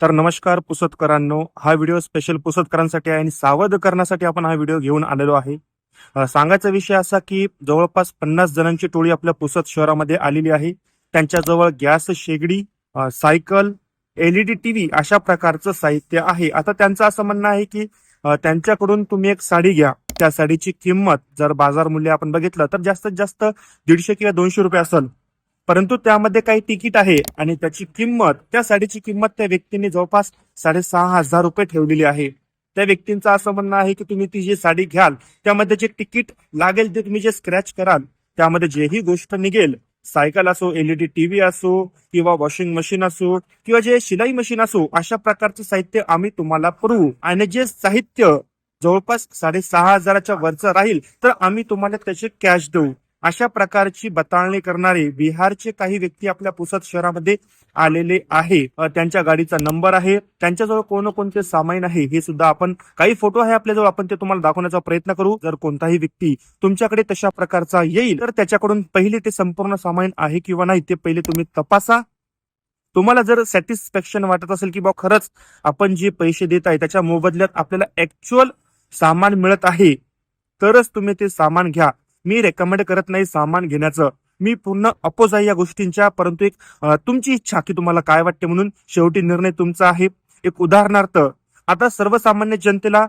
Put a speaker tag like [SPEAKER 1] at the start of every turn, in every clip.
[SPEAKER 1] तर नमस्कार पुसदकरांनो हा व्हिडिओ स्पेशल पुसदकरांसाठी आहे आणि सावध करण्यासाठी आपण हा व्हिडिओ घेऊन आलेलो आहे. सांगायचा विषय असा की जवळपास पन्नास जणांची टोळी आपल्या पुसद शहरामध्ये आलेली आहे. त्यांच्याजवळ गॅस शेगडी सायकल एलईडी टीव्ही अशा प्रकारचं साहित्य आहे. आता त्यांचं असं म्हणणं आहे की त्यांच्याकडून तुम्ही एक साडी घ्या. त्या साडीची किंमत जर बाजार मूल्य आपण बघितलं तर जास्तीत जास्त दीडशे किंवा दोनशे रुपये असेल. परंतु त्यामध्ये काही तिकीट आहे आणि त्याची किंमत त्या साडीची किंमत त्या व्यक्तीने जवळपास साडेसहा हजार रुपये ठेवलेली आहे. त्या व्यक्तींचं असं म्हणणं आहे की तुम्ही ती जी साडी घ्याल त्यामध्ये जे तिकीट लागेल ते तुम्ही जे स्क्रॅच कराल त्यामध्ये जेही गोष्ट निघेल सायकल असो एलईडी टीव्ही असो किंवा वॉशिंग मशीन असो किंवा जे शिलाई मशीन असो अशा प्रकारचं साहित्य आम्ही तुम्हाला पुरवू. आणि जे साहित्य जवळपास साडेसहा हजाराच्या वरचं राहील तर आम्ही तुम्हाला त्याचे कॅश देऊ. अशा प्रकारची बताळणी करणारे बिहारचे काही व्यक्ती आपल्या पुसद शहरामध्ये आलेले आहे. त्यांच्या गाडीचा नंबर आहे. त्यांच्याजवळ कोणकोणते सामान आहे हे सुद्धा आपण काही फोटो आहे आपल्याजवळ आपण ते तुम्हाला दाखवण्याचा प्रयत्न करू. जर कोणताही व्यक्ती तुमच्याकडे तशा प्रकारचा येईल तर त्याच्याकडून पहिले ते संपूर्ण सामान आहे किंवा नाही ते पहिले तुम्ही तपासा. तुम्हाला जर सॅटिस्फॅक्शन वाटत असेल की बा खरंच आपण जे पैसे देत आहे त्याच्या मोबदल्यात आपल्याला ऍक्च्युअल सामान मिळत आहे तरच तुम्ही ते सामान घ्या. मी रेकमेंड करत नाही सामान घेण्याचं. मी पूर्ण अपोज आहे या गोष्टींच्या परंतु एक तुमची इच्छा की तुम्हाला काय वाटते म्हणून शेवटी निर्णय तुमचा आहे. एक उदाहरणार्थ आता सर्वसामान्य जनतेला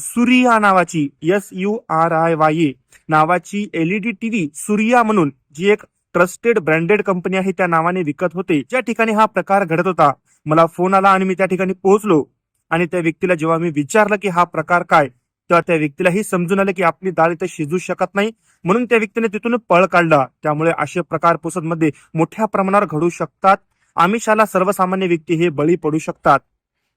[SPEAKER 1] सूर्या नावाची S U R Y A ए नावाची एलईडी टीव्ही सूर्या म्हणून जी एक ट्रस्टेड ब्रँडेड कंपनी आहे त्या नावाने विकत होते. ज्या ठिकाणी हा प्रकार घडत होता मला फोन आला आणि मी त्या ठिकाणी पोहोचलो. आणि त्या व्यक्तीला जेव्हा मी विचारलं की हा प्रकार काय तेव्हा त्या व्यक्तीलाही समजून आलं की आपली डाळ इथे शिजू शकत नाही. म्हणून त्या व्यक्तीने तिथून पळ काढला. त्यामुळे असे प्रकार पुसदमध्ये मोठ्या प्रमाणावर घडू शकतात. आमिषाला सर्वसामान्य व्यक्ती हे बळी पडू शकतात.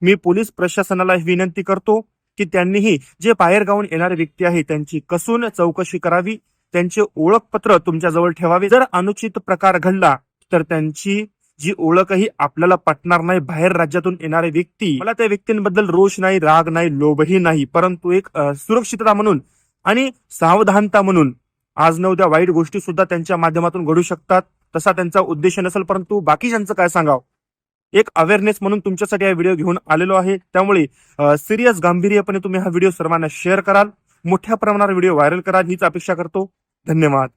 [SPEAKER 1] मी पोलीस प्रशासनाला विनंती करतो की त्यांनीही जे बाहेर गावून येणारे व्यक्ती आहे त्यांची कसून चौकशी करावी. त्यांचे ओळखपत्र तुमच्याजवळ ठेवावे. जर अनुचित प्रकार घडला तर त्यांची जी ओळखही आपल्याला पटणार नाही बाहेर राज्यातून येणारे व्यक्ती मला त्या व्यक्तींबद्दल रोष नाही राग नाही लोभही नाही परंतु एक सुरक्षितता म्हणून आणि सावधानता म्हणून आज न उद्या वाईट गोष्टी सुद्धा त्यांच्या माध्यमातून घडू शकतात तसा त्यांचा उद्देश नसेल परंतु बाकीच्यांचं काय सांगावं? एक अवेअरनेस म्हणून तुमच्यासाठी हा व्हिडिओ घेऊन आलेलो आहे त्यामुळे सिरियस गांभीर्यपणे तुम्ही हा व्हिडिओ सर्वांना शेअर कराल मोठ्या प्रमाणावर व्हिडिओ व्हायरल कराल हीच अपेक्षा करतो. धन्यवाद.